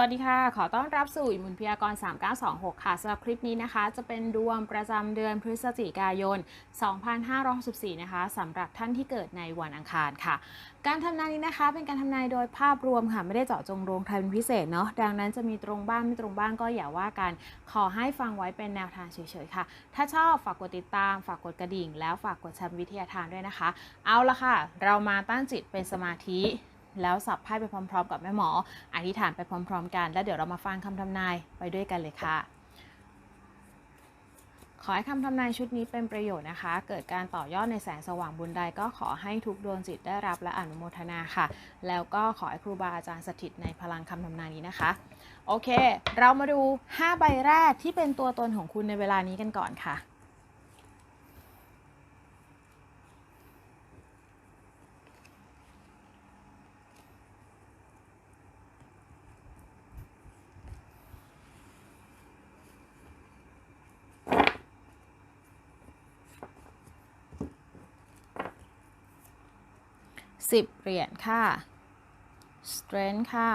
วัสดีค่ะ ขอต้อนรับสู่อิมุนพยากรณ์3926 ค่ะสำหรับคลิปนี้นะคะ จะเป็นดวงประจำเดือนพฤศจิกายน 2564 นะคะสำหรับท่านที่เกิดในวันอังคารค่ะ การทำนายนี้นะคะ เป็นการทำนายโดยภาพรวมค่ะ ไม่ได้เจาะจงดวงใครเป็นพิเศษเนาะ ดังนั้นจะมีตรงบ้างไม่ตรงบ้างก็อย่าว่ากัน ขอให้ฟังไว้เป็นแนวทางเฉยๆค่ะ ถ้าชอบฝากกดติดตาม ฝากกดกระดิ่ง แล้วฝากกดแชร์วิทยาทานด้วยนะคะ เอาละค่ะ เรามาตั้งจิตเป็นสมาธิ แล้วสับไพ่ไปพร้อม ๆ กับแม่หมอ อธิษฐานไปพร้อม ๆ กัน แล้วเดี๋ยวเรามาฟังคำทำนายไปด้วยกันเลยค่ะ ขอให้คำทำนายชุดนี้เป็นประโยชน์นะคะ เกิดการต่อยอดในแสงสว่างบุญใดก็ขอให้ทุกดวงจิตได้รับและอนุโมทนาค่ะ แล้วก็ขอให้ครูบาอาจารย์สถิตในพลังคำทำนายนี้นะคะ โอเค เรามาดู 5 ใบแรกที่เป็นตัวตนของคุณในเวลานี้กันก่อนค่ะ สิบเหรียญค่ะ strength ค่ะ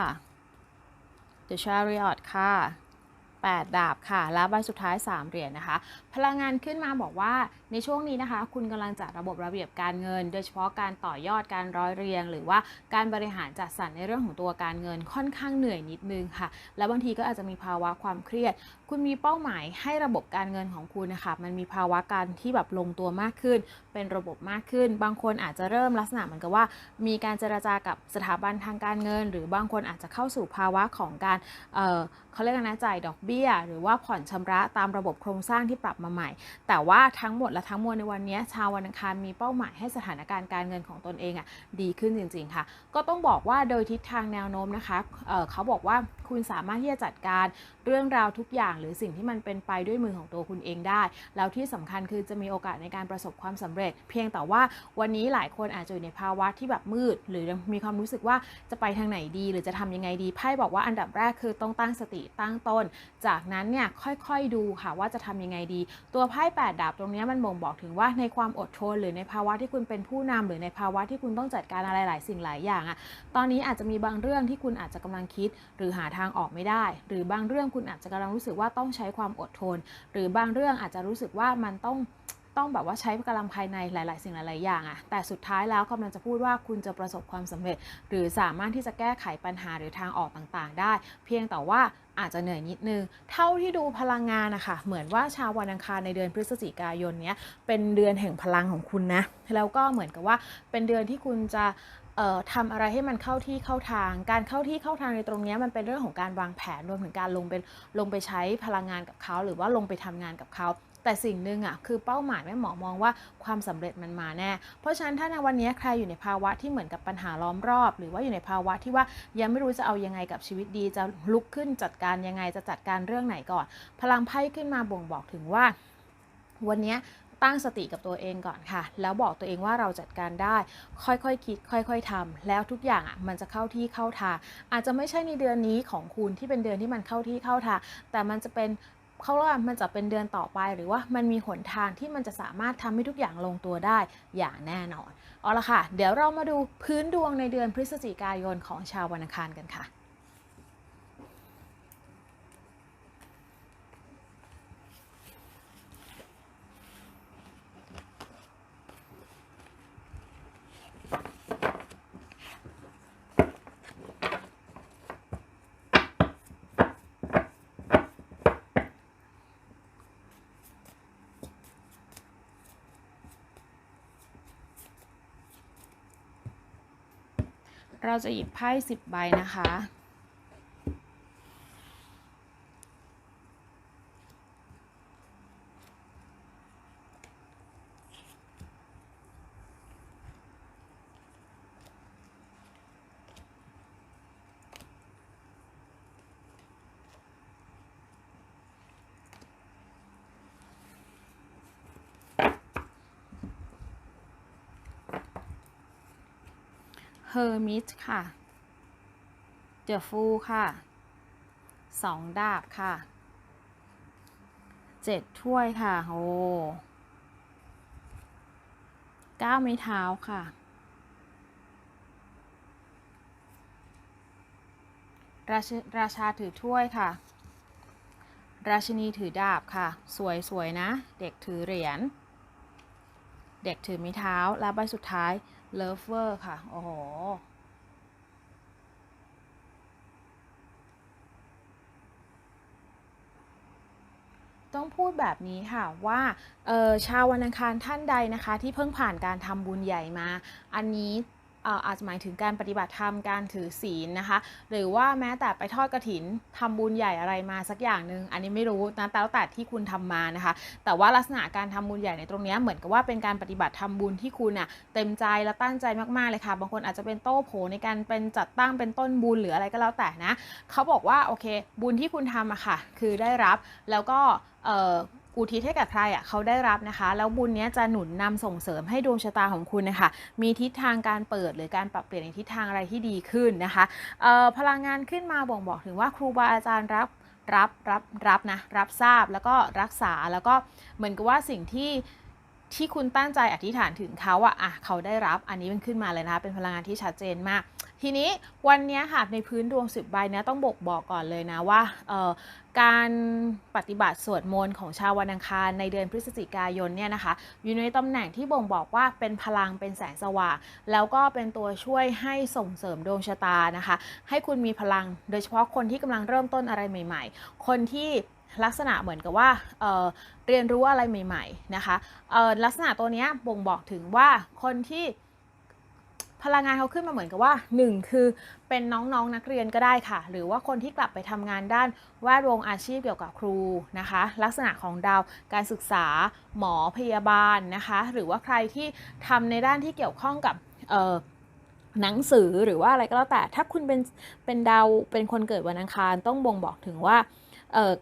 the chariot ค่ะ 8 ดาบค่ะ แล้วใบสุดท้าย 3 เหรียญนะคะ พลังงานขึ้นมาบอกว่า ในช่วงนี้นะคะ คุณกำลังจัดระบบระเบียบการเงิน โดยเฉพาะการต่อยอดการร้อยเรียง หรือว่าการบริหารจัดสรรในเรื่องของตัวการเงินค่อนข้างเหนื่อยนิดนึงค่ะ แล้วบางทีก็อาจจะมีภาวะความเครียด คุณมีเป้าหมายให้ระบบการเงินของคุณนะคะ มันมีภาวะการที่แบบลงตัวมากขึ้น เป็นระบบมากขึ้น บางคนอาจจะเริ่มลักษณะเหมือนกับว่า มีการเจราจากับสถาบันทางการเงิน หรือบางคนอาจจะเข้าสู่ภาวะของการเอ่อเขาเรียกกันนะจ่ายดอกเบี้ย หรือว่าผ่อนชำระตามระบบโครงสร้างที่ปรับมาใหม่ แต่ว่าทั้งหมดและทั้งมวลในวันนี้ชาววันอังคารมีเป้าหมายให้สถานการณ์การเงินของตนเองอะดีขึ้นจริงๆค่ะ ก็ต้องบอกว่าโดยทิศทางแนวโน้มนะคะเเขาบอกว่าคุณสามารถที่จะจัดการเรื่องราวทุกอย่าง หรือสิ่งที่มันเป็นไปด้วยมือของตัวคุณเองได้ แล้วที่สำคัญคือจะมีโอกาสในการประสบความสำเร็จ เพียงแต่ว่าวันนี้หลายคนอาจจะอยู่ในภาวะที่แบบมืด หรือมีความรู้สึกว่าจะไปทางไหนดี หรือจะทำยังไงดีไพ่บอกว่าอันดับแรกคือต้องตั้งสติตั้งต้น จากนั้นเนี่ยค่อยๆดูค่ะว่าจะทำยังไงดี ตัวไพ่แปดดาบตรงนี้มันบ่งบอกถึงว่าในความอดทนหรือในภาวะที่คุณเป็นผู้นำหรือในภาวะที่คุณต้องจัดการอะไรหลายสิ่งหลายอย่างอะตอนนี้อาจจะมีบางเรื่องที่คุณอาจจะกำลังคิด หรือหาทางออกไม่ได้ หรือบางเรื่องคุณอาจจะกำลังรู้สึกว่าต้องใช้ความอดทน หรือบางเรื่องอาจจะรู้สึกว่ามันต้อง ต้องแบบว่าใช้กำลังภายในหลาย ๆ สิ่งหลาย ๆ อย่างอะแต่สุดท้ายแล้วกำลังจะพูดว่าคุณจะประสบความสำเร็จ หรือสามารถที่จะแก้ไขปัญหาหรือทางออกต่าง ๆ ได้ เพียงแต่ว่าอาจจะเหนื่อยนิดนึง เท่าที่ดูพลังงานนะคะ เหมือนว่าชาววันอังคารในเดือนพฤศจิกายนเนี้ยเป็นเดือนแห่งพลังของคุณนะ แล้วก็เหมือนกับว่าเป็นเดือนที่คุณจะทำอะไรให้มันเข้าที่เข้าทาง การเข้าที่เข้าทางในตรงนี้มันเป็นเรื่องของการวางแผนรวมถึงการลงไปลงไปใช้พลังงานกับเขา หรือว่าลงไปทำงานกับเขา แต่สิ่งหนึ่งอะคือเป้าหมายแม่หมอมองว่าความสำเร็จมันมาแน่ เพราะฉะนั้นถ้าในวันนี้ใครอยู่ในภาวะที่เหมือนกับปัญหาล้อมรอบ หรือว่าอยู่ในภาวะที่ว่ายังไม่รู้จะเอายังไงกับชีวิตดี จะลุกขึ้นจัดการยังไงจะจัดการเรื่องไหนก่อน พลังไพ่ขึ้นมาบ่งบอกถึงว่า วันนี้ตั้งสติกับตัวเองก่อนค่ะ แล้วบอกตัวเองว่าเราจัดการได้ ค่อยๆคคิด ค่อย ๆทำแล้วทุกอย่างอะมันจะเข้าที่เข้าทางอาจจะไม่ใช่ในเดือนนี้ของคุณที่เป็นเดือนที่มันเข้าที่เข้าทางแต่มันจะเป็น เขาเรียกว่ามันจะเป็นเดือนต่อไปหรือว่ามันมีหนทางที่มันจะสามารถทำให้ทุกอย่างลงตัวได้อย่างแน่นอน เอาละค่ะ เดี๋ยวเรามาดูพื้นดวงในเดือนพฤศจิกายนของชาววันอังคารกันค่ะ เราจะหยิบไพ่สิบใบนะคะ เฮอร์มิตค่ะเดอะฟูค่ะสองดาบค่ะเจ็ดถ้วยค่ะ โอ้เก้าไม้เท้าค่ะ ราชราชาถือถ้วยค่ะ ราชินีถือดาบค่ะ สวยสวยนะ เด็กถือเหรียญ เด็กถือไม้เท้า และใบสุดท้าย เลิฟเวอร์ค่ะ โอ้โห ต้องพูดแบบนี้ค่ะว่าชาววันอังคารท่านใดนะคะ ที่เพิ่งผ่านการทำบุญใหญ่มา อันนี้ อาจจะหมายถึงการปฏิบัติธรรมการถือศีลนะคะ หรือว่าแม้แต่ไปทอดกระถินทำบุญใหญ่อะไรมาสักอย่างหนึ่งอันนี้ไม่รู้นะแต่แล้วแต่ที่คุณทำมานะคะ แต่ว่าลักษณะการทำบุญใหญ่ในตรงนี้เหมือนกับว่าเป็นการปฏิบัติทำบุญที่คุณอะเต็มใจและตั้งใจมากๆเลยค่ะ บางคนอาจจะเป็นโต้โผในการเป็นจัดตั้งเป็นต้นบุญหรืออะไรก็แล้วแต่นะเขาบอกว่าโอเค บุญที่คุณทำอะค่ะ คือได้รับแล้วก็เออ อุทิศให้กับใครอะเขาได้รับนะคะ แล้วบุญนี้จะหนุนนำส่งเสริมให้ดวงชะตาของคุณนะคะมีทิศทางการเปิดหรือการปรับเปลี่ยนในทิศทางอะไรที่ดีขึ้นนะคะพลังงานขึ้นมาบ่งบอกถึงว่าครูบาอาจารย์รับรับรับรับนะรับทราบแล้วก็รักษาแล้วก็เหมือนกับว่าสิ่งที่ที่คุณตั้งใจอธิษฐานถึงเขาอะอะเขาได้รับอันนี้มันขึ้นมาเลยนะคะเป็นพลังงานที่ชัดเจนมาก ทีนี้วันนี้ค่ะในพื้นดวงสิบใบเนี้ยต้องบอกบอกก่อนเลยนะว่าการปฏิบัติสวดมนต์ของชาววันอังคารในเดือนพฤศจิกายนเนี่ยนะคะ อยู่ในตำแหน่งที่บ่งบอกว่าเป็นพลังเป็นแสงสว่าง แล้วก็เป็นตัวช่วยให้ส่งเสริมดวงชะตานะคะ ให้คุณมีพลังโดยเฉพาะคนที่กำลังเริ่มต้นอะไรใหม่ ๆ คนที่ลักษณะเหมือนกับว่าเเรียนรู้อะไรใหม่ ๆ นะคะลักษณะตัวเนี้ยบ่งบอกถึงว่าคนที่ พลังงานเขาขึ้นมาเหมือนกับว่า 1 คือเป็นน้องๆนนักเรียนก็ได้ค่ะ หรือว่าคนที่กลับไปทำงานด้านแวดวงอาชีพเกี่ยวกับครูนะคะ ลักษณะของดาวการศึกษาหมอพยาบาลนะคะ หรือว่าใครที่ทำในด้านที่เกี่ยวข้องกับหนังสือหรือว่าอะไรก็แล้วแต่ถ้าคุณเป็นเป็นดาวเป็นคนเกิดวันอังคารต้องบ่งบอกถึงว่า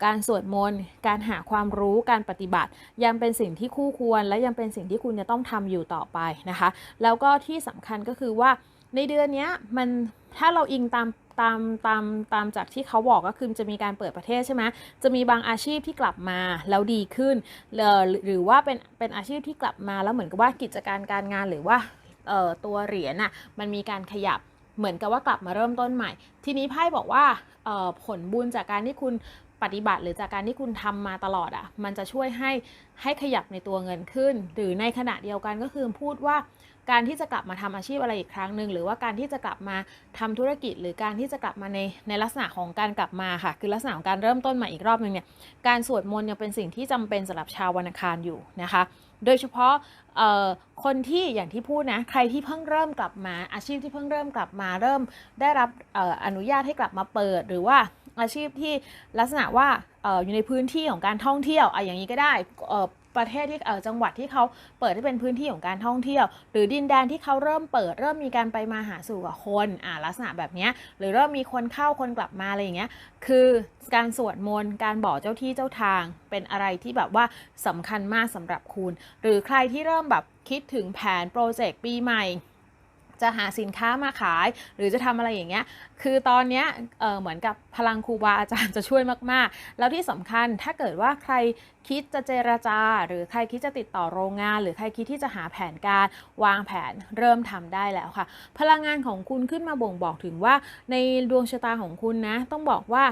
การสวดมนต์การหาความรู้การปฏิบัติ ยังเป็นสิ่งที่คู่ควร และยังเป็นสิ่งที่คุณจะต้องทำอยู่ต่อไปนะคะ แล้วก็ที่สำคัญก็คือว่าในเดือนนี้มันถ้าเราอิงตามตามตามตามจากที่เขาบอกก็คือจะมีการเปิดประเทศใช่ไหมจะมีบางอาชีพที่กลับมาแล้วดีขึ้น หรือว่าเป็นเป็นอาชีพที่กลับมาแล้วเหมือนกับว่ากิจการการงานหรือว่าตัวเหรียญน่ะมันมีการขยับเหมือนกับว่ากลับมาเริ่มต้นใหม่ ทีนี้ไพ่บอกว่าผลบุญจากการที่คุณ ปฏิบัติหรือจากการที่คุณทำมาตลอดอะ่ะ มันจะช่วยให้ให้ขยับในตัวเงินขึ้น หรือในขณะเดียวกันก็คือพูดว่า การที่จะกลับมาทำอาชีพอะไรอีกครั้งหนึ่งหรือว่าการที่จะกลับมาทำธุรกิจ หรือการที่จะกลับมาในในลักษณะของการกลับมาค่ะ คือลักษณะของการเริ่มต้นใหม่อีกรอบหนึ่งเนี่ยการสวดมนต์ยังเป็นสิ่งที่จำเป็นสำหรับชาววันอังคารอยู่นะคะ โดยเฉพาะเอ่อคนที่อย่างที่พูดนะใครที่เพิ่งเริ่มกลับมาอาชีพที่เพิ่งเริ่มกลับมาเริ่มได้รับอออนุญาตให้กลับมาเปิดหรือว่า อาชีพที่ลักษณะว่าอออยู่ในพื้นที่ของการท่องเที่ยวอะอย่างนี้ก็ได้ประเทศที่จังหวัดที่เขาเปิดให้เป็นพื้นที่ของการท่องเที่ยว หรือดินแดนที่เขาเริ่มเปิด เริ่มมีการไปมาหาสู่กับคนอ่าลักษณะแบบนี้หรือเริ่มมีคนเข้าคนกลับมาอะไรอย่างเงี้ยคือการสวดมนต์การบอกเจ้าที่เจ้าทาง เป็นอะไรที่แบบว่าสำคัญมากสำหรับคุณ หรือใครที่เริ่มแบบคิดถึงแผนโปรเจกต์ปีใหม่ จะหาสินค้ามาขาย หรือจะทำอะไรอย่างเงี้ยคือตอนเนี้ยเเหมือนกับพลังครูบาอาจารย์จะช่วยมากๆ แล้วที่สำคัญถ้าเกิดว่าใครคิดจะเจรจา หรือใครคิดจะติดต่อโรงงาน หรือใครคิดที่จะหาแผนการวางแผนเริ่มทำได้แล้วค่ะ พลังงานของคุณขึ้นมาบ่งบอกถึงว่าในดวงชะตาของคุณนะต้องบอกว่า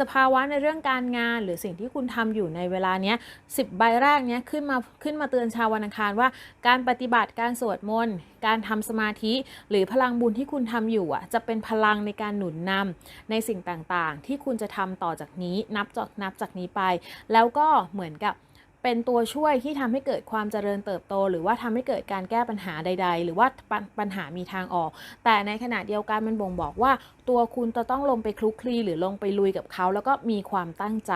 สภาวะในเรื่องการงาน หรือสิ่งที่คุณทำอยู่ในเวลาเนี้ยสิบใบแรกเนี้ยขึ้นมาขึ้นมาเตือนชาววันอังคารว่า การปฏิบัติการสวดมนต์การทำสมาธิ หรือพลังบุญที่คุณทำอยู่อะจะเป็นพลังในการหนุนนำในสิ่งต่างๆ ที่คุณจะทำต่อจากนี้นับจากนับจากนี้ไป แล้วก็เหมือนกับ เป็นตัวช่วยที่ทำให้เกิดความเจริญเติบโต หรือว่าทำให้เกิดการแก้ปัญหาใด ๆ หรือว่าป,ปัญหามีทางออก แต่ในขณะเดียวกันมันบ่งบอกว่า ตัวคุณจะต้องลงไปคลุกคลีหรือลงไปลุยกับเขา แล้วก็มีความตั้งใจ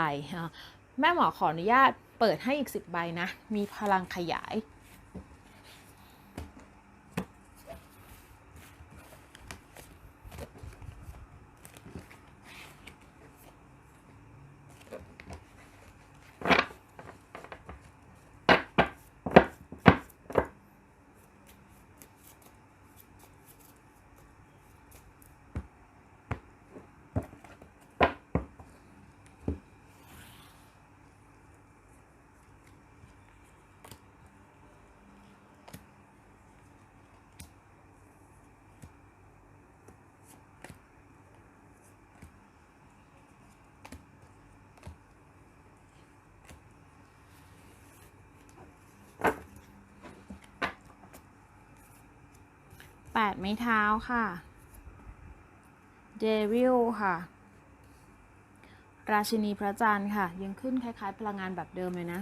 แม่หมอขออนุญาตเปิดให้อีกสิบใบนะ มีพลังขยาย 8 ไม้เท้าค่ะเดวิลค่ะ ราชินีพระจันทร์ค่ะ ยังขึ้นคล้ายๆ พลังงานแบบเดิมเลยนะ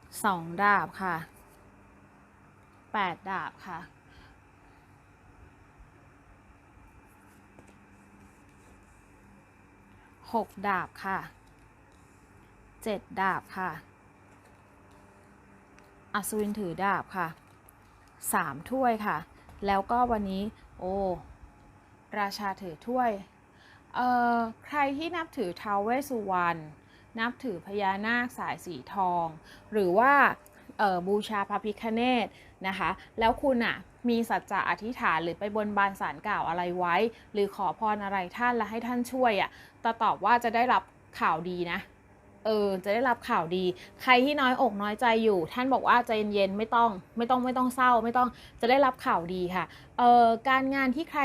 2 ดาบค่ะ 8 ดาบค่ะหกดาบค่ะเจ็ดดาบค่ะ อัศวินถือดาบค่ะสามถ้วยค่ะ แล้วก็วันนี้โอ้ราชาถือถ้วยเอ่อใครที่นับถือทาวเวสุวรรณนับถือพญานาคสายสีทอง หรือว่าบูชาพระพิฆเนศนะคะ แล้วคุณอะมีสัจจะอธิษฐานหรือไปบนบานสารกล่าวอะไรไว้ หรือขอพรอะไรท่านและให้ท่านช่วยอะตตอบว่าจะได้รับข่าวดีนะ เออจะได้รับข่าวดี ใครที่น้อยอกน้อยใจอยู่ ท่านบอกว่าใจเย็นๆไม่ต้องไม่ต้องไม่ต้องเศร้าไม่ต้องจะได้รับข่าวดีค่ะการงานที่ใคร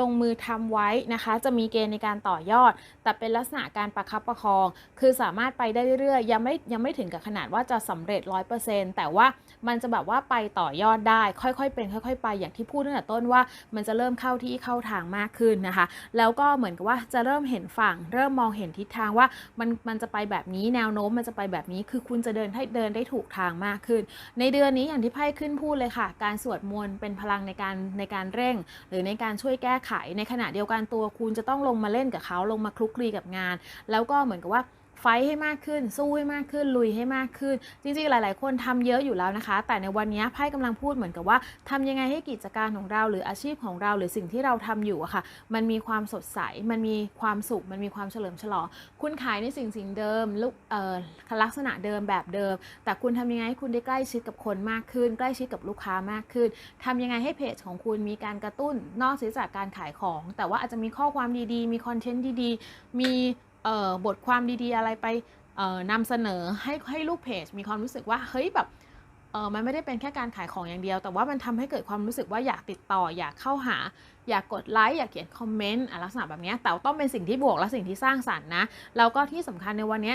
ลงมือทำไว้นะคะ จะมีเกณฑ์ในการต่อยอด แต่เป็นลักษณะการประคับประคอง คือสามารถไปได้เรื่อยๆ ยังไม่ยังไม่ถึงกับขนาดว่าจะสำเร็จ 100%แต่ว่ามันจะแบบว่าไปต่อยอดได้ ค่อยๆ เป็น ค่อย ๆ ไปอย่างที่พูดตั้งแต่ต้นว่า มันจะเริ่มเข้าที่เข้าทางมากขึ้นนะคะ แล้วก็เหมือนกับว่าจะเริ่มเห็นฝั่ง เริ่มมองเห็นทิศทางว่ามันมันจะไปแบบนี้แนวโน้มมันจะไปแบบนี้ คือคุณจะเดินให้เดินได้ถูกทางมากขึ้น ในเดือนนี้อย่างที่ไพ่ขึ้นพูดเลยค่ะ การสวดมนต์เป็นพลังในการในการเร่ง หรือในการช่วยแก้ไขในขณะเดียวกันตัวคุณจะต้องลงมาเล่นกับเขาลงมาคลุกคลีกับงาน แล้วก็เหมือนกับว่า ไฟให้มากขึ้น สู้ให้มากขึ้น ลุยให้มากขึ้น จริงๆ หลาย ๆ คนทำเยอะอยู่แล้วนะคะ แต่ในวันนี้ไพ่กำลังพูดเหมือนกับว่าทำยังไงให้กิจการของเรา หรืออาชีพของเรา หรือสิ่งที่เราทำอยู่อะค่ะ มันมีความสดใส มันมีความสุข มันมีความเฉลิมฉลอง คุณขายในสิ่งสิ่งเดิมลุกเอ่อลักษณะเดิมแบบเดิม แต่คุณทำยังไงให้คุณได้ใกล้ชิดกับคนมากขึ้น ใกล้ชิดกับลูกค้ามากขึ้นทำยังไงให้เพจของคุณมีการกระตุ้นนอกเสียจากการขายของ แต่ว่าอาจจะมีข้อความดีๆ มีคอนเทนต์ดีๆ มี บทความดีๆอะไรไปนำเสนอให้ให้ลูกเพจมีความรู้สึกว่าเฮ้ยแบบเออมันไม่ได้เป็นแค่การขายของอย่างเดียว แต่ว่ามันทำให้เกิดความรู้สึกว่าอยากติดต่อ อยากเข้าหา อยากกดไลค์ อยากเขียนคอมเมนต์ลักษณะแบบนี้ แต่ต้องเป็นสิ่งที่บวกและสิ่งที่สร้างสรรค์นะ แล้วก็ที่สำคัญในวันนี้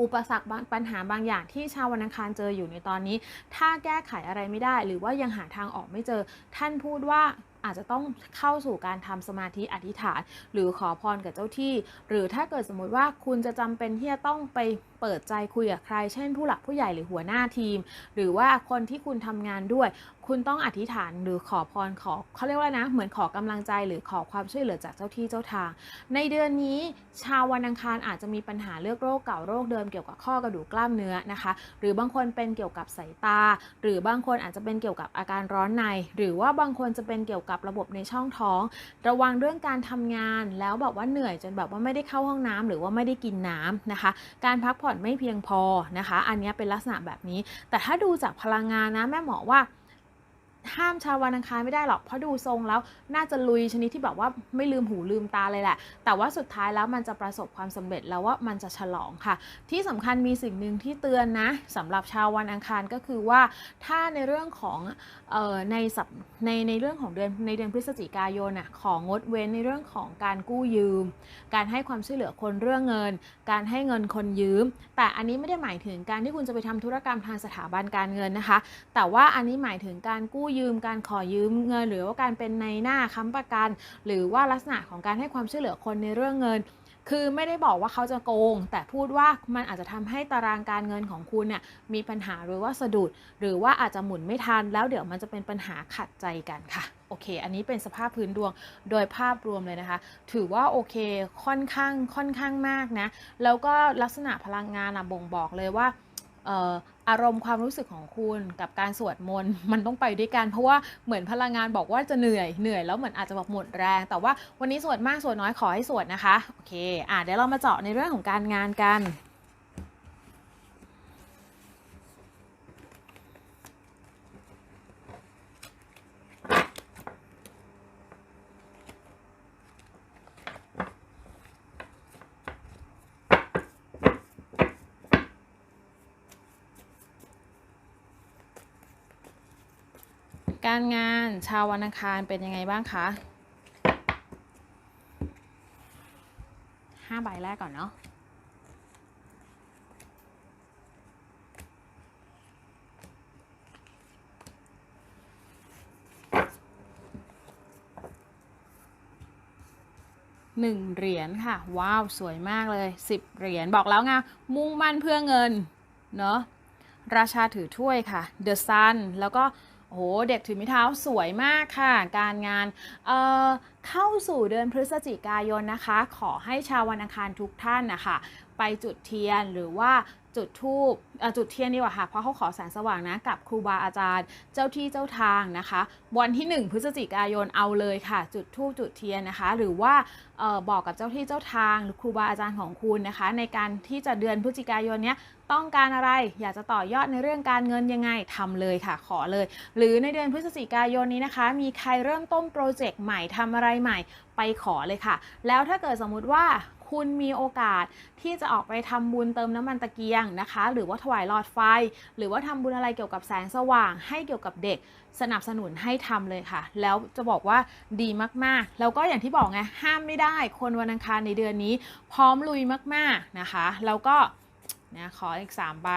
อุปสรรคปัญหาบางอย่างที่ชาววันอังคารเจออยู่ในตอนนี้ ถ้าแก้ไขอะไรไม่ได้ หรือว่ายังหาทางออกไม่เจอ ท่านพูดว่า อาจจะต้องเข้าสู่การทำสมาธิอธิษฐาน หรือขอพรกับเจ้าที่ หรือถ้าเกิดสมมุติว่าคุณจะจำเป็นที่จะต้องไป เปิดใจคุยกับใคร เช่นผู้หลักผู้ใหญ่หรือหัวหน้าทีม หรือว่าคนที่คุณทำงานด้วย คุณต้องอธิษฐานหรือขอพรขอเขาเรียกว่านะ เหมือนขอกำลังใจหรือขอความช่วยเหลือจากเจ้าที่เจ้าทาง ในเดือนนี้ ชาววันอังคารอาจจะมีปัญหาเลือกโรคเก่าโรคเดิมเกี่ยวกับข้อกระดูกกล้ามเนื้อนะคะ หรือบางคนเป็นเกี่ยวกับสายตา หรือบางคนอาจจะเป็นเกี่ยวกับอาการร้อนใน หรือว่าบางคนจะเป็นเกี่ยวกับระบบในช่องท้อง ระวังเรื่องการทำงานแล้วแบบว่าเหนื่อยจนแบบว่าไม่ได้เข้าห้องน้ำหรือว่าไม่ได้กินน้ำนะคะ การพักผ่อนไม่เพียงพอนะคะ อันนี้เป็นลักษณะแบบนี้ แต่ถ้าดูจากพลังงานนะแม่หมอว่า ห้ามชาววันอังคารไม่ได้หรอกเพราะดูทรงแล้วน่าจะลุยชนิดที่แบบว่าไม่ลืมหูลืมตาเลยแหละ แต่ว่าสุดท้ายแล้วมันจะประสบความสำเร็จแล้วว่ามันจะฉลองค่ะ ที่สำคัญมีสิ่งหนึ่งที่เตือนนะสำหรับชาววันอังคารก็คือว่าถ้าในเรื่องของเอ่อในสัปในในเรื่องของเดือนในเดือนพฤศจิกายนน่ะของงดเว้นในเรื่องของการกู้ยืม การให้ความช่วยเหลือคนเรื่องเงิน การให้เงินคนยืม แต่อันนี้ไม่ได้หมายถึงการที่คุณจะไปทำธุรกรรมทางสถาบันการเงินนะคะ แต่ว่าอันนี้หมายถึงการกู้ยืม การขอยืมเงิน หรือว่าการเป็นในหน้าค้ำประกัน หรือว่าลักษณะของการให้ความช่วยเหลือคนในเรื่องเงิน คือไม่ได้บอกว่าเขาจะโกง แต่พูดว่ามันอาจจะทำให้ตารางการเงินของคุณเนี่ยมีปัญหาหรือว่าสะดุด หรือว่าอาจจะหมุนไม่ทัน แล้วเดี๋ยวมันจะเป็นปัญหาขัดใจกันค่ะโอเค อันนี้เป็นสภาพพื้นดวงโดยภาพรวมเลยนะคะ ถือว่าโอเค ค่อนข้าง ค่อนข้างมากนะ แล้วก็ลักษณะพลังงานอะบ่งบอกเลยว่า อารมณ์ความรู้สึกของคุณกับการสวดมนต์มันต้องไปด้วยกัน เพราะว่าเหมือนพลังงานบอกว่าจะเหนื่อยเหนื่อยแล้วเหมือนอาจจะแบบหมดแรง แต่ว่าวันนี้สวดมากสวดน้อยขอให้สวดนะคะโอเคอะเดี๋ยวเรามาเจาะในเรื่องของการงานกัน ชาววันอังคารเป็นยังไงบ้างคะห้าใบแรกก่อนเนาะหนึ่งเหรียญค่ะ ว้าว สวยมากเลยสิบเหรียญบอกแล้วไงมุ่งมั่นเพื่อเงิน เนาะราชาถือถ้วยค่ะ The Sun แล้วก็ โอ้โห เด็กถือไม้เท้าสวยมากค่ะ การงานเอ่อเข้าสู่เดือนพฤศจิกายนนะคะ ขอให้ชาววันอังคารทุกท่านนะคะไปจุดเทียนหรือว่า จุดทูบจุดเทียนดีกว่าค่ะ เพราะเขาขอแสงสว่างนะ กับครูบาอาจารย์ เจ้าที่เจ้าทางนะคะ วันที่ 1 พฤศจิกายนเอาเลยค่ะ จุดทูบจุดเทียนนะคะ หรือว่าออบอกกับเจ้าที่เจ้าทาง หรือครูบาอาจารย์ของคุณนะคะ ในการที่จะเดือนพฤศจิกายนเนี้ยต้องการอะไรอยากจะต่อยอดในเรื่องการเงินยังไงทำเลยค่ะ ขอเลย หรือในเดือนพฤศจิกายนนี้นะคะ มีใครเริ่มต้นโปรเจกต์ใหม่ทำอะไรใหม่ไปขอเลยค่ะ แล้วถ้าเกิดสมมุติว่า คุณมีโอกาสที่จะออกไปทำบุญเติมน้ำมันตะเกียงนะคะ หรือว่าถวายหลอดไฟ หรือว่าทำบุญอะไรเกี่ยวกับแสงสว่าง ให้เกี่ยวกับเด็กสนับสนุนให้ทำเลยค่ะ แล้วจะบอกว่าดีมากๆ แล้วก็อย่างที่บอกไงห้ามไม่ได้ คนวันอังคารในเดือนนี้ พร้อมลุยมากๆนะคะ แล้วก็นะขออีก3ใบ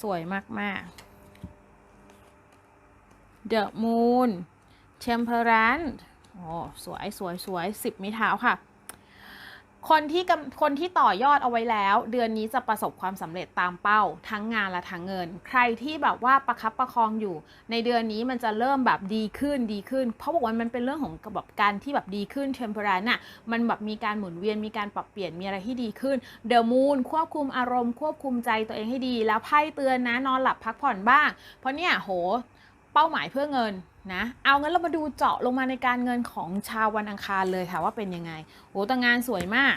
สวยมากๆ The Moon Temperance โอ้สวยสวยสวยสิบมิเท้าค่ะ คนที่คนที่ต่อยอดเอาไว้แล้ว เดือนนี้จะประสบความสำเร็จตามเป้า ทั้งงานและทั้งเงิน ใครที่แบบว่าประคับประคองอยู่ ในเดือนนี้มันจะเริ่มแบบดีขึ้นดีขึ้น เพราะบอกว่ามันเป็นเรื่องของแบบการที่แบบดีขึ้นเทมเพอร์น่ะมันแบบมีการหมุนเวียนมีการปรับเปลี่ยนมีอะไรที่ดีขึ้นเดอะมูนควบคุมอารมณ์ควบคุมใจตัวเองให้ดี แล้วไพ่เตือนนะนอนหลับพักผ่อนบ้าง เพราะเนี่ยโห เป้าหมายเพื่อเงิน นะเอางั้นเรามาดูเจาะลงมาในการเงินของชาววันอังคารเลยค่ะว่าเป็นยังไงโอ้แต่งานสวยมาก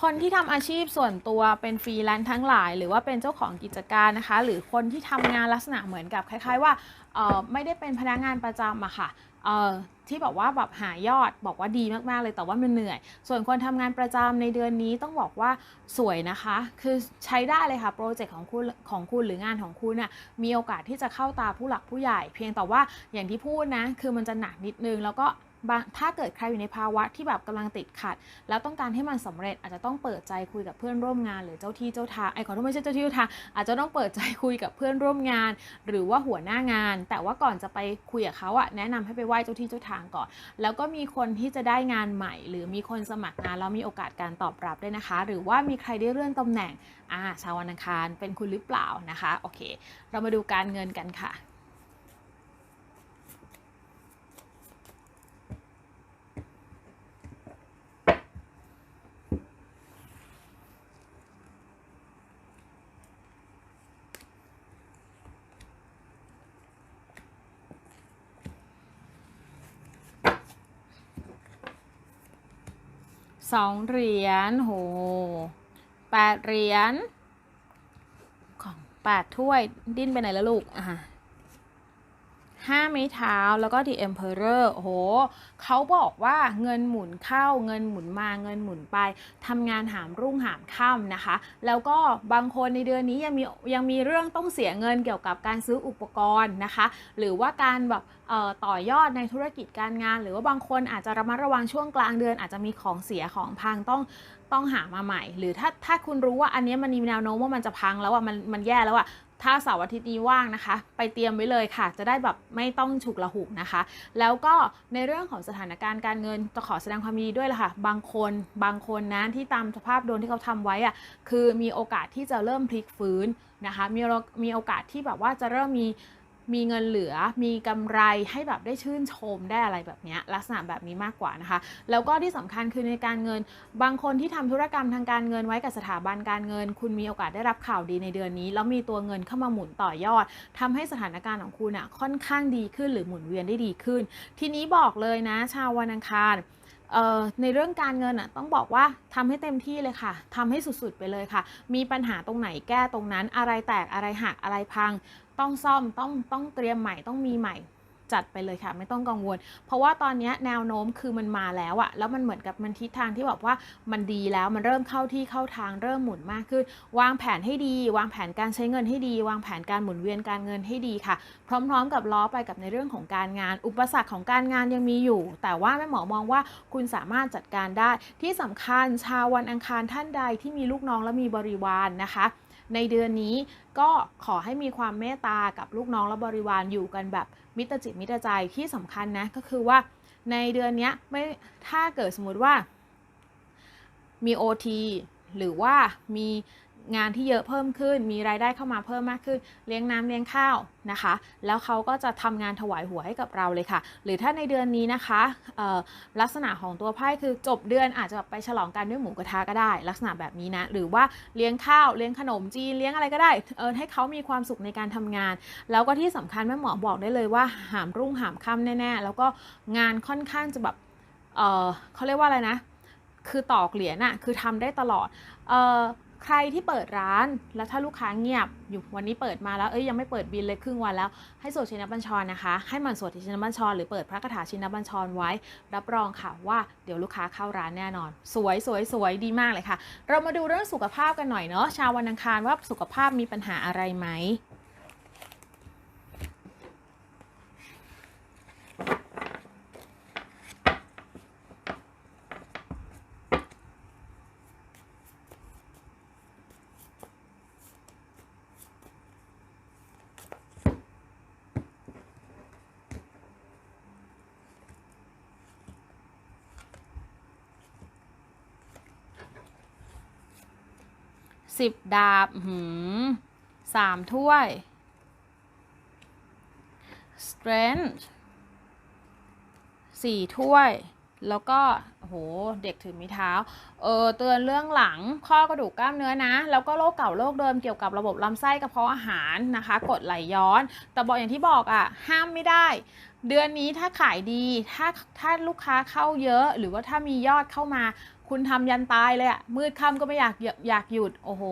คนที่ทำอาชีพส่วนตัวเป็นฟรีแลนซ์ทั้งหลาย หรือว่าเป็นเจ้าของกิจการนะคะ หรือคนที่ทำงานลักษณะเหมือนกับคล้าย ๆ ว่าไม่ได้เป็นพนักงานประจำอะค่ะ เออที่บอกว่าแบบหายอดบอกว่าดีมากๆเลยแต่ว่ามันเหนื่อย ส่วนคนทำงานประจำในเดือนนี้ต้องบอกว่าสวยนะคะ คือใช้ได้เลยค่ะโปรเจกต์ของคุณของคุณหรืองานของคุณน่ะมีโอกาสที่จะเข้าตาผู้หลักผู้ใหญ่ เพียงแต่ว่าอย่างที่พูดนะ คือมันจะหนักนิดนึงแล้วก็ ถ้าเกิดใครอยู่ในภาวะที่แบบกำลังติดขัด แล้วต้องการให้มันสำเร็จอาจจะต้องเปิดใจคุยกับเพื่อนร่วมงาน หรือเจ้าที่เจ้าทางไอ้ขอโทษไม่ใช่เจ้าที่เจ้าทางอาจจะต้องเปิดใจคุยกับเพื่อนร่วมงาน หรือว่าหัวหน้างาน แต่ว่าก่อนจะไปคุยกับเขาอะแนะนำให้ไปไหว้เจ้าที่เจ้าทางก่อน แล้วก็มีคนที่จะได้งานใหม่ หรือมีคนสมัครงานแล้วมีโอกาสการตอบรับด้วยนะคะ หรือว่ามีใครได้เลื่อนตำแหน่งอ่าชาววันอังคารเป็นคุณหรือเปล่านะคะโอเค เรามาดูการเงินกันค่ะ สองเหรียญโหแปดเหรียญของแปดถ้วยดิ้นไปไหนแล้วลูกอะ ห้าไม้เท้า แล้วก็ The Emperor โอ้โหเขาบอกว่าเงินหมุนเข้าเงินหมุนมาเงินหมุนไปทำงานหามรุ่งหามค่ำนะคะ แล้วก็บางคนในเดือนนี้ยังมียังมีเรื่องต้องเสียเงินเกี่ยวกับการซื้ออุปกรณ์นะคะ หรือว่าการแบบต่อยอดในธุรกิจการงาน หรือว่าบางคนอาจจะระมัดระวังช่วงกลางเดือน อาจจะมีของเสียของพังต้องต้องหามาใหม่ หรือถ้าถ้าคุณรู้ว่าอันนี้มันมีแนวโน้มว่ามันจะพังแล้วอะมันมันแย่แล้วอะ ถ้าเสาร์อาทิตย์นี้ว่างนะคะ ไปเตรียมไว้เลยค่ะ จะได้แบบไม่ต้องฉุกละหุกนะคะ แล้วก็ในเรื่องของสถานการณ์การเงินจะขอแสดงความยินดีด้วยละค่ะ บางคนบางคนนะที่ตามสภาพโดนที่เขาทำไว้อะคือมีโอกาสที่จะเริ่มพลิกฟื้นนะคะ มีมีโอกาสที่แบบว่าจะเริ่มมี มีเงินเหลือ มีกำไรให้แบบได้ชื่นชมได้อะไรแบบนี้ลักษณะแบบนี้มากกว่านะคะ แล้วก็ที่สำคัญคือในการเงิน บางคนที่ทำธุรกรรมทางการเงินไว้กับสถาบันการเงิน คุณมีโอกาสได้รับข่าวดีในเดือนนี้ แล้วมีตัวเงินเข้ามาหมุนต่อยอดทำให้สถานการณ์ของคุณอะค่อนข้างดีขึ้นหรือหมุนเวียนได้ดีขึ้น ทีนี้บอกเลยนะ ชาววันอังคารในเรื่องการเงินอะต้องบอกว่าทำให้เต็มที่เลยค่ะทำให้สุดๆไปเลยค่ะ มีปัญหาตรงไหนแก้ตรงนั้นอะไรแตกอะไรหักอะไรพัง ต้องซ่อมต้องต้องเตรียมใหม่ต้องมีใหม่จัดไปเลยค่ะ ไม่ต้องกังวล เพราะว่าตอนนี้แนวโน้มคือมันมาแล้วอะแล้วมันเหมือนกับมันทิศทางที่แบบว่ามันดีแล้วมันเริ่มเข้าที่เข้าทางเริ่มหมุนมากขึ้น วางแผนให้ดี วางแผนการใช้เงินให้ดี วางแผนการหมุนเวียนการเงินให้ดีค่ะ พร้อม ๆ กับล้อไปกับในเรื่องของการงาน อุปสรรคของการงานยังมีอยู่ แต่ว่าแม่หมอมองว่าคุณสามารถจัดการได้ ที่สำคัญชาววันอังคารท่านใดที่มีลูกน้องและมีบริวารนนะคะ ในเดือนนี้ก็ขอให้มีความเมตตากับลูกน้องและบริวารอยู่กันแบบมิตรจิตมิตรใจที่สำคัญนะก็คือว่าในเดือนนี้ไม่ถ้าเกิดสมมุติว่ามี OT หรือว่ามี งานที่เยอะเพิ่มขึ้น มีรายได้เข้ามาเพิ่มมากขึ้น เลี้ยงน้ำเลี้ยงข้าวนะคะ แล้วเขาก็จะทำงานถวายหัวให้กับเราเลยค่ะ หรือถ้าในเดือนนี้นะคะลักษณะของตัวไพ่คือจบเดือนอาจจะไปฉลองกันด้วยหมูกระทะก็ได้ ลักษณะแบบนี้นะ หรือว่าเลี้ยงข้าวเลี้ยงขนมจีนเลี้ยงอะไรก็ได้เออให้เขามีความสุขในการทำงาน แล้วก็ที่สำคัญแม่หมอบอกได้เลยว่าหามรุ่งหามค่ำแน่ๆ แล้วก็งานค่อนข้างจะแบบเออเขาเรียกว่าอะไรนะ คือตอกเหรียญอะคือทำได้ตลอดเออ ใครที่เปิดร้านแล้วถ้าลูกค้าเงียบอยู่วันนี้เปิดมาแล้วเอ้ยยังไม่เปิดบินเลยครึ่งวันแล้วให้สวดชินบัญชรนะคะ ให้มันสวดชินบัญชรหรือเปิดพระคาถาชินบัญชรไว้ รับรองค่ะว่าเดี๋ยวลูกค้าเข้าร้านแน่นอน สวยสวยสวยดีมากเลยค่ะ เรามาดูเรื่องสุขภาพกันหน่อยเนาะชาววันอังคารว่าสุขภาพมีปัญหาอะไรไหม สิบดาบหืมสามถ้วย strength สี่ถ้วย แล้วก็โห เด็กถือม้เท้า เออ เตือนเรื่องหลัง ข้อกระดูกกล้ามเนื้อนะ แล้วก็โรคเก่าโรคเดิมเกี่ยวกับระบบลำไส้กระเพาะอาหารนะคะ กดไหลย้อน แต่บอกอย่างที่บอกอะ่ะ ห้ามไม่ได้ เดือนนี้ถ้าขายดี ถ้าถ้าลูกค้าเข้าเยอะ หรือว่าถ้ามียอดเข้ามา คุณทำยันตายเลยอะมืดค่ำก็ไม่อยากอยากหยุด โอ้โห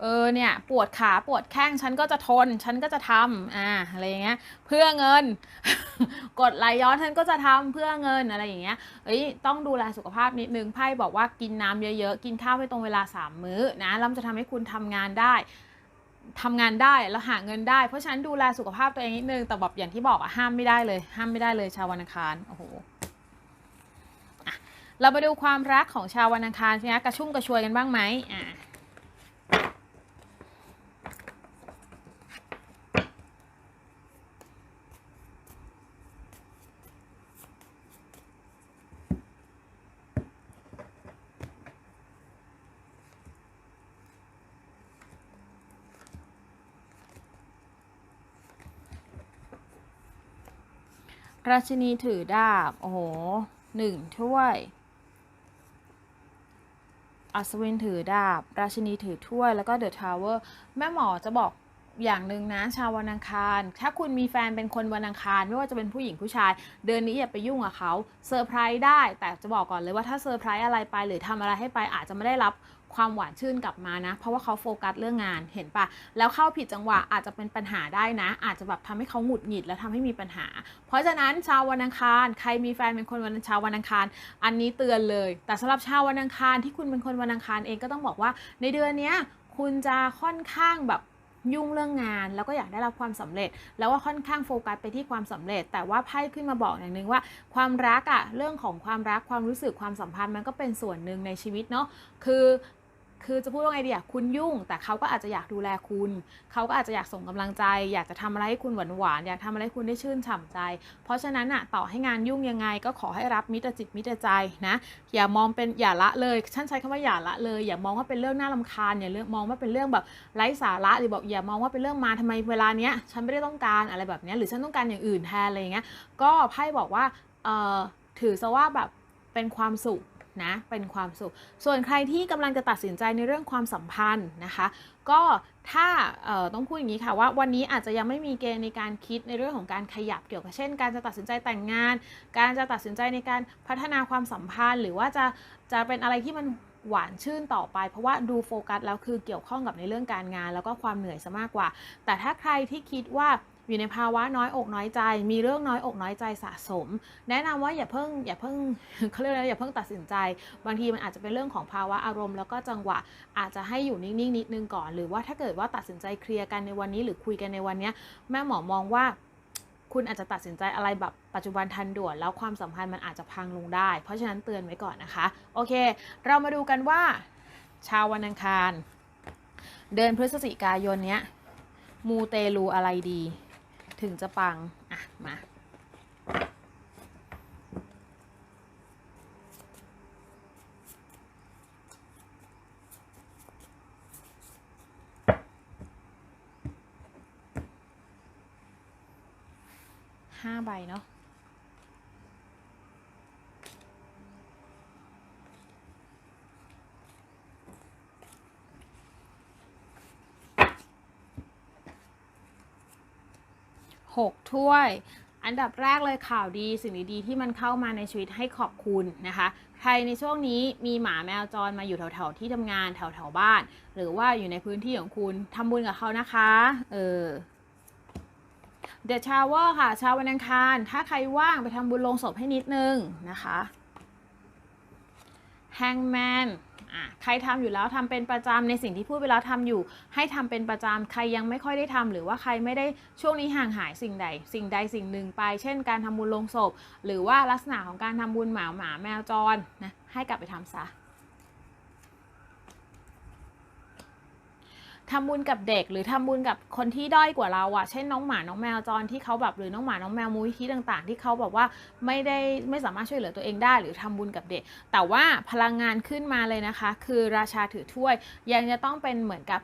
เออเนี่ย ปวดขาปวดแข้งฉันก็จะทน ฉันก็จะทำอ่าอะไรอย่างเงี้ย เพื่อเงิน กดไหลย้อนฉันก็จะทำเพื่อเงินอะไรอย่างเงี้ยเอ้ยต้องดูแลสุขภาพนิดนึงไพ่บอกว่ากินน้ำเยอะๆ กินข้าวให้ตรงเวลาสามมื้อนะแล้วจะทำให้คุณทำงานได้ ทำงานได้แล้วหาเงินได้ เพราะฉะนั้นดูแลสุขภาพตัวเองนิดนึงแต่แบบอย่างที่บอกอะห้ามไม่ได้เลย ห้ามไม่ได้เลยชาววันอังคารโอ้โหเรามาดูความรักของชาววันอังคารสินะกระชุ่มกระชวยกันบ้างไหมอะ ราชินีถือดาบ โอ้โหหนึ่งถ้วย อัศวินถือดาบ ราชินีถือถ้วย แล้วก็เดอะทาวเวอร์ แม่หมอจะบอกอย่างหนึ่งนะ ชาววันอังคาร ถ้าคุณมีแฟนเป็นคนวันอังคาร ไม่ว่าจะเป็นผู้หญิงผู้ชาย เดือนนี้อย่าไปยุ่งกับเขาเซอร์ไพรส์ได้ แต่จะบอกก่อนเลยว่าถ้าเซอร์ไพรส์อะไรไปหรือทำอะไรให้ไปอาจจะไม่ได้รับ ความหวานชื่นกลับมานะ เพราะว่าเขาโฟกัสเรื่องงานเห็นปะแล้วเข้าผิดจังหวะอาจจะเป็นปัญหาได้นะ อาจจะแบบทำให้เขาหงุดหงิดและทำให้มีปัญหา เพราะฉะนั้นชาววันอังคาร ใครมีแฟนเป็นคนวันชาววันอังคาร อันนี้เตือนเลย แต่สำหรับชาววันอังคารที่คุณเป็นคนวันอังคารเองก็ต้องบอกว่า ในเดือนนี้คุณจะค่อนข้างแบบยุ่งเรื่องงานแล้วก็อยากได้รับความสำเร็จ แล้วก็ค่อนข้างโฟกัสไปที่ความสำเร็จ แต่ว่าไพ่ขึ้นมาบอกอย่างหนึ่งว่า ความรักอะเรื่องของความรักความรู้สึกความสัมพันธ์มันก็เป็นส่วนหนึ่งในชีวิตเนาะคือ คือจะพูดว่าไงดีอะคุณยุ่ง แต่เขาก็อาจจะอยากดูแลคุณ เขาก็อาจจะอยากส่งกำลังใจ อยากจะทำอะไรให้คุณหวานหวานอยากทำอะไรให้คุณได้ชื่นฉ่ำใจ เพราะฉะนั้นอะต่อให้งานยุ่งยังไง ก็ขอให้รับมิตรจิตมิตรใจนะอย่ามองเป็นอย่าละเลยฉันใช้คำว่าอย่าละเลย อย่ามองว่าเป็นเรื่องน่ารำคาญอย่าเรื่องมองว่าเป็นเรื่องแบบไร้สาระหรือบอกอย่ามองว่าเป็นเรื่องมาทำไมเวลาเนี้ยฉันไม่ได้ต้องการอะไรแบบเนี้ยหรือฉันต้องการอย่างอื่นแทนอะไรอย่างเงี้ยก็ไพ่บอกว่าเออถือซะว่าแบบเป็นความสุข นะเป็นความสุข ส่วนใครที่กำลังจะตัดสินใจในเรื่องความสัมพันธ์นะคะ ก็ถ้าต้องพูดอย่างนี้ค่ะว่าวันนี้อาจจะยังไม่มีเกณฑ์ในการคิดในเรื่องของการขยับเกี่ยวกับเช่น การจะตัดสินใจแต่งงาน การจะตัดสินใจในการพัฒนาความสัมพันธ์ หรือว่าจะจะเป็นอะไรที่มันหวานชื่นต่อไป เพราะว่าดูโฟกัสแล้วคือเกี่ยวข้องกับในเรื่องการงาน แล้วก็ความเหนื่อยซะมากกว่า แต่ถ้าใครที่คิดว่า อยู่ในภาวะน้อยอกน้อยใจ มีเรื่องน้อยอกน้อยใจสะสม แนะนำว่าอย่าเพิ่งอย่าเพิ่งเขาเรียกอะไรอย่าเพิ่งตัดสินใจ บางทีมันอาจจะเป็นเรื่องของภาวะอารมณ์แล้วก็จังหวะอาจจะให้อยู่นิ่งๆนิดนึงก่อน หรือว่าถ้าเกิดว่าตัดสินใจเคลียร์กันในวันนี้หรือคุยกันในวันนี้แม่หมอมองว่าคุณอาจจะตัดสินใจอะไรแบบปัจจุบันทันด่วน แล้วความสัมพันธ์มันอาจจะพังลงได้ เพราะฉะนั้นเตือนไว้ก่อนนะคะ โอเค เรามาดูกันว่า ชาววันอังคาร เดือนพฤศจิกายนเนี้ยมูเตลูอะไรดี ถึงจะปังอะมา ห้าใบเนาะ หกถ้วย อันดับแรกเลยข่าวดีสิ่งดีๆที่มันเข้ามาในชีวิตให้ขอบคุณนะคะ ใครในช่วงนี้มีหมาแมวจรมาอยู่แถวๆที่ทำงานแถวๆบ้าน หรือว่าอยู่ในพื้นที่ของคุณทำบุญกับเขานะคะเออเดชาวเวอร์ค่ะชาววันอังคาร ถ้าใครว่างไปทำบุญลงศพให้นิดนึงนะคะแฮงแมน อะใครทำอยู่แล้วทำเป็นประจำในสิ่งที่พูดไปแล้วทำอยู่ ให้ทำเป็นประจำใครยังไม่ค่อยได้ทำหรือว่าใครไม่ได้ช่วงนี้ห่างหายสิ่งใด สิ่งใดสิ่งหนึ่งไป เช่น การทำบุญลงศพ หรือว่าลักษณะของการทำบุญหมาหมาแมวจรนะให้กลับไปทำซะ ทำบุญกับเด็ก หรือทำบุญกับคนที่ด้อยกว่าเราอะเช่นน้องหมาน้องแมวจรที่เขาแบบหรือน้องหมาน้องแมวมูลที่ต่าง ๆ ที่เขาแบบว่าไม่ได้ไม่สามารถช่วยเหลือตัวเองได้ หรือทำบุญกับเด็ก แต่ว่าพลังงานขึ้นมาเลยนะคะ คือราชาถือถ้วยยังจะต้องเป็นเหมือนกับ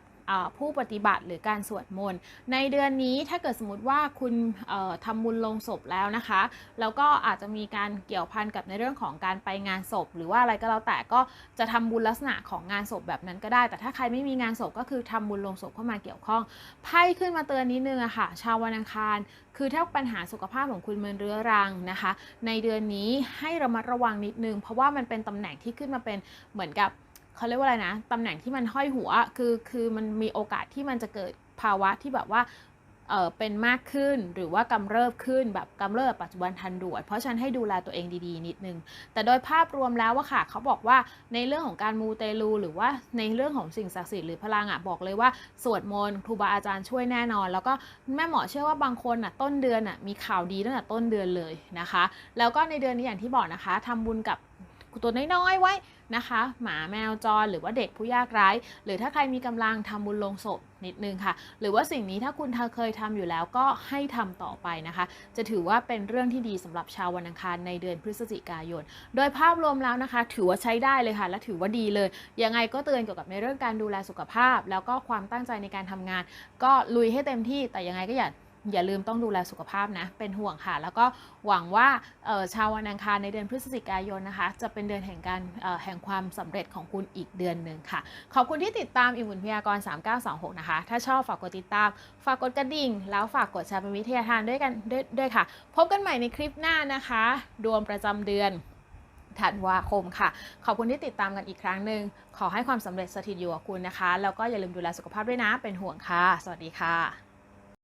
ผู้ปฏิบัติหรือการสวดมนต์ในเดือนนี้ถ้าเกิดสมมติว่าคุณเอ่อทำบุญลงศพแล้วนะคะ แล้วก็อาจจะมีการเกี่ยวพันกับในเรื่องของการไปงานศพ หรือว่าอะไรก็แล้วแต่ก็จะทำบุญลักษณะของงานศพแบบนั้นก็ได้ แต่ถ้าใครไม่มีงานศพก็คือทำบุญลงศพเข้ามาเกี่ยวข้องไพ่ขึ้นมาเตือนนิดนึงอะค่ะ ชาววันอังคาร คือถ้าปัญหาสุขภาพของคุณมันเรื้อรังนะคะ ในเดือนนี้ให้ระมัดระวังนิดนึง เพราะว่ามันเป็นตำแหน่งที่ขึ้นมาเป็นเหมือนกับ เขาเรียกว่าอะไรนะตำแหน่งที่มันห้อยหัวคือคือมันมีโอกาสที่มันจะเกิดภาวะที่แบบว่าเออเป็นมากขึ้นหรือว่ากำเริบขึ้นแบบกำเริบปัจจุบันทันด่วนเพราะฉะนั้นให้ดูแลตัวเองดีๆ นิดนึง แต่โดยภาพรวมแล้วว่าค่ะ เขาบอกว่าในเรื่องของการมูเตลู หรือว่าในเรื่องของสิ่งศักดิ์สิทธิ์หรือพลังอะบอกเลยว่าสวดมนต์ครูบาอาจารย์ช่วยแน่นอน แล้วก็แม่หมอเชื่อว่าบางคนอะต้นเดือนอะมีข่าวดีตั้งแต่ต้นเดือนเลยนะคะ แล้วก็ในเดือนนี้อย่างที่บอกนะคะทำบุญกับ ตัวน้อยๆไว้นะคะ หมาแมวจรหรือว่าเด็กผู้ยากไร้ หรือถ้าใครมีกำลังทำบุญลงศพนิดนึงค่ะ หรือว่าสิ่งนี้ถ้าคุณเคยทำอยู่แล้วก็ให้ทำต่อไปนะคะ จะถือว่าเป็นเรื่องที่ดีสำหรับชาววันอังคารในเดือนพฤศจิกายน โดยภาพรวมแล้วนะคะ ถือว่าใช้ได้เลยค่ะ และถือว่าดีเลย ยังไงก็เตือนเกี่ยวกับในเรื่องการดูแลสุขภาพ แล้วก็ความตั้งใจในการทำงาน ก็ลุยให้เต็มที่แต่ยังไงก็อย่า อย่าลืมต้องดูแลสุขภาพนะ เป็นห่วงค่ะ แล้วก็หวังว่าชาววันอังคารในเดือนพฤศจิกายนนะคะ จะเป็นเดือนแห่งการแห่งความสำเร็จของคุณอีกเดือนหนึ่งค่ะ ขอบคุณที่ติดตามอิมบุญพยากร3926 นะคะ ถ้าชอบฝากกดติดตาม ฝากกดกระดิ่ง แล้วฝากกดแชร์เป็นวิทยาทานด้วยกันดด้วยค่ะ พบกันใหม่ในคลิปหน้านะคะ ดวงประจำเดือนธันวาคมค่ะ ขอบคุณที่ติดตามกันอีกครั้งหนึ่งขอให้ความสำเร็จสถิตอยู่กับคุณนะคะ แล้วก็อย่าลืมดูแลสุขภาพด้วยนะ เป็นห่วงค่ะ สวัสดีค่ะ